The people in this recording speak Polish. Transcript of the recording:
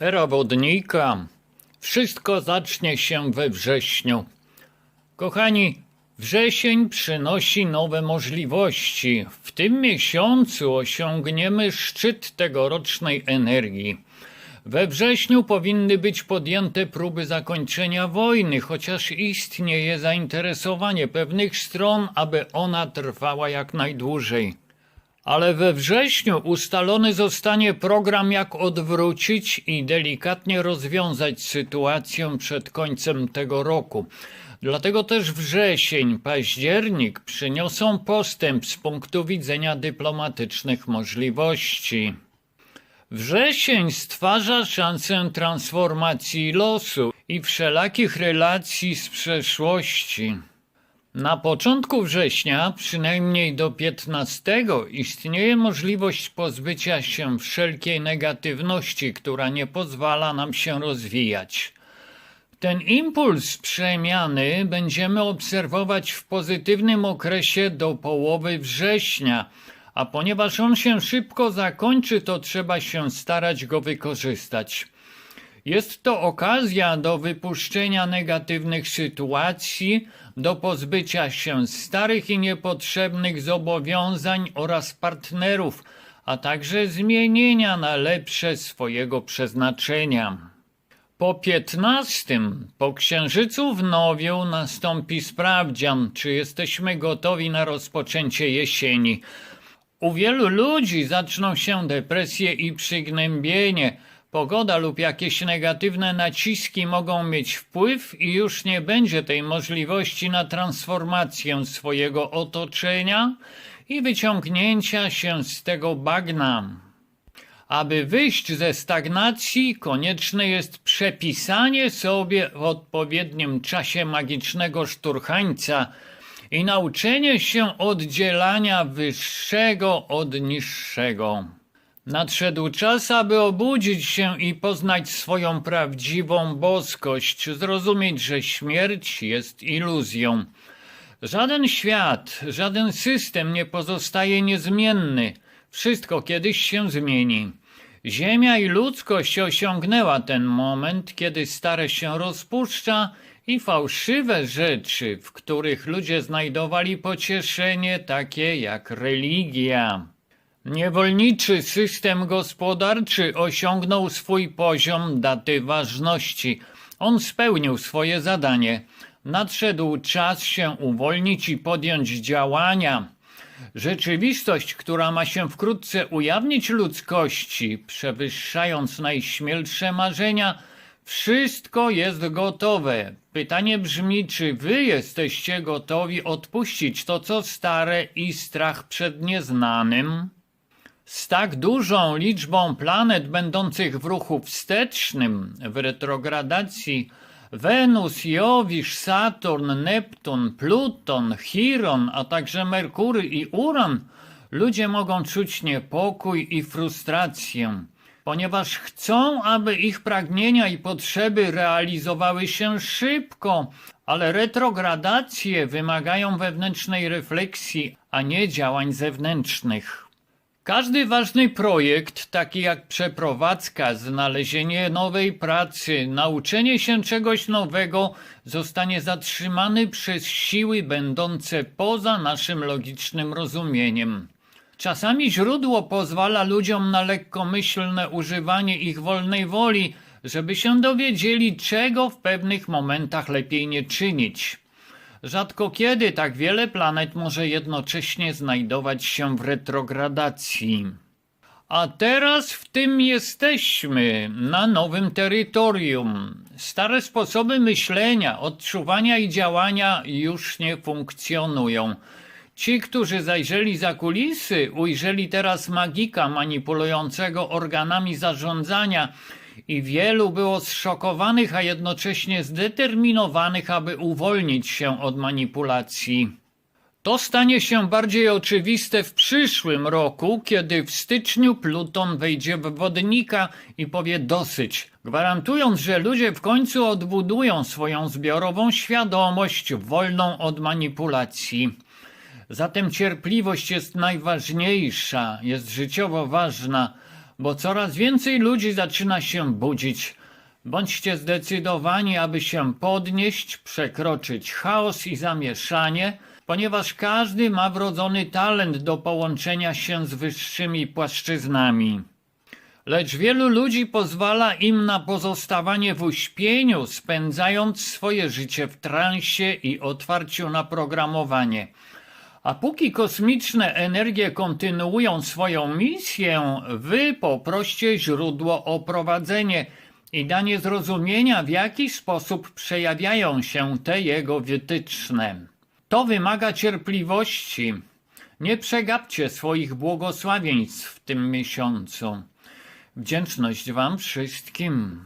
Era wodnika. Wszystko zacznie się we wrześniu. Kochani, wrzesień przynosi nowe możliwości. W tym miesiącu osiągniemy szczyt tegorocznej energii. We wrześniu powinny być podjęte próby zakończenia wojny, chociaż istnieje zainteresowanie pewnych stron, aby ona trwała jak najdłużej. Ale we wrześniu ustalony zostanie program, jak odwrócić i delikatnie rozwiązać sytuację przed końcem tego roku. Dlatego też wrzesień, październik przyniosą postęp z punktu widzenia dyplomatycznych możliwości. Wrzesień stwarza szansę transformacji losu i wszelakich relacji z przeszłości. Na początku września, przynajmniej do 15, istnieje możliwość pozbycia się wszelkiej negatywności, która nie pozwala nam się rozwijać. Ten impuls przemiany będziemy obserwować w pozytywnym okresie do połowy września, a ponieważ on się szybko zakończy, to trzeba się starać go wykorzystać. Jest to okazja do wypuszczenia negatywnych sytuacji, do pozbycia się starych i niepotrzebnych zobowiązań oraz partnerów, a także zmienienia na lepsze swojego przeznaczenia. Po piętnastym, po księżycu w Nowiu nastąpi sprawdzian, czy jesteśmy gotowi na rozpoczęcie jesieni. U wielu ludzi zaczną się depresje i przygnębienie. Pogoda lub jakieś negatywne naciski mogą mieć wpływ i już nie będzie tej możliwości na transformację swojego otoczenia i wyciągnięcia się z tego bagna. Aby wyjść ze stagnacji, konieczne jest przepisanie sobie w odpowiednim czasie magicznego szturchańca i nauczenie się oddzielania wyższego od niższego. Nadszedł czas, aby obudzić się i poznać swoją prawdziwą boskość, zrozumieć, że śmierć jest iluzją. Żaden świat, żaden system nie pozostaje niezmienny. Wszystko kiedyś się zmieni. Ziemia i ludzkość osiągnęła ten moment, kiedy stare się rozpuszcza i fałszywe rzeczy, w których ludzie znajdowali pocieszenie, takie jak religia. Niewolniczy system gospodarczy osiągnął swój poziom daty ważności. On spełnił swoje zadanie. Nadszedł czas się uwolnić i podjąć działania. Rzeczywistość, która ma się wkrótce ujawnić ludzkości, przewyższając najśmielsze marzenia, wszystko jest gotowe. Pytanie brzmi, czy wy jesteście gotowi odpuścić to, co stare i strach przed nieznanym? Z tak dużą liczbą planet będących w ruchu wstecznym, w retrogradacji, Wenus, Jowisz, Saturn, Neptun, Pluton, Chiron, a także Merkury i Uran, ludzie mogą czuć niepokój i frustrację, ponieważ chcą, aby ich pragnienia i potrzeby realizowały się szybko, ale retrogradacje wymagają wewnętrznej refleksji, a nie działań zewnętrznych. Każdy ważny projekt, taki jak przeprowadzka, znalezienie nowej pracy, nauczenie się czegoś nowego, zostanie zatrzymany przez siły będące poza naszym logicznym rozumieniem. Czasami źródło pozwala ludziom na lekkomyślne używanie ich wolnej woli, żeby się dowiedzieli, czego w pewnych momentach lepiej nie czynić. Rzadko kiedy tak wiele planet może jednocześnie znajdować się w retrogradacji. A teraz w tym jesteśmy, na nowym terytorium. Stare sposoby myślenia, odczuwania i działania już nie funkcjonują. Ci, którzy zajrzeli za kulisy, ujrzeli teraz magika manipulującego organami zarządzania i wielu było zszokowanych, a jednocześnie zdeterminowanych, aby uwolnić się od manipulacji. To stanie się bardziej oczywiste w przyszłym roku, kiedy w styczniu Pluton wejdzie w wodnika i powie dosyć, gwarantując, że ludzie w końcu odbudują swoją zbiorową świadomość wolną od manipulacji. Zatem cierpliwość jest najważniejsza, jest życiowo ważna. Bo coraz więcej ludzi zaczyna się budzić. Bądźcie zdecydowani, aby się podnieść, przekroczyć chaos i zamieszanie, ponieważ każdy ma wrodzony talent do połączenia się z wyższymi płaszczyznami. Lecz wielu ludzi pozwala im na pozostawanie w uśpieniu, spędzając swoje życie w transie i otwarciu na programowanie. A póki kosmiczne energie kontynuują swoją misję, wy poproście źródło o prowadzenie i danie zrozumienia, w jaki sposób przejawiają się te jego wytyczne. To wymaga cierpliwości. Nie przegapcie swoich błogosławieństw w tym miesiącu. Wdzięczność Wam wszystkim.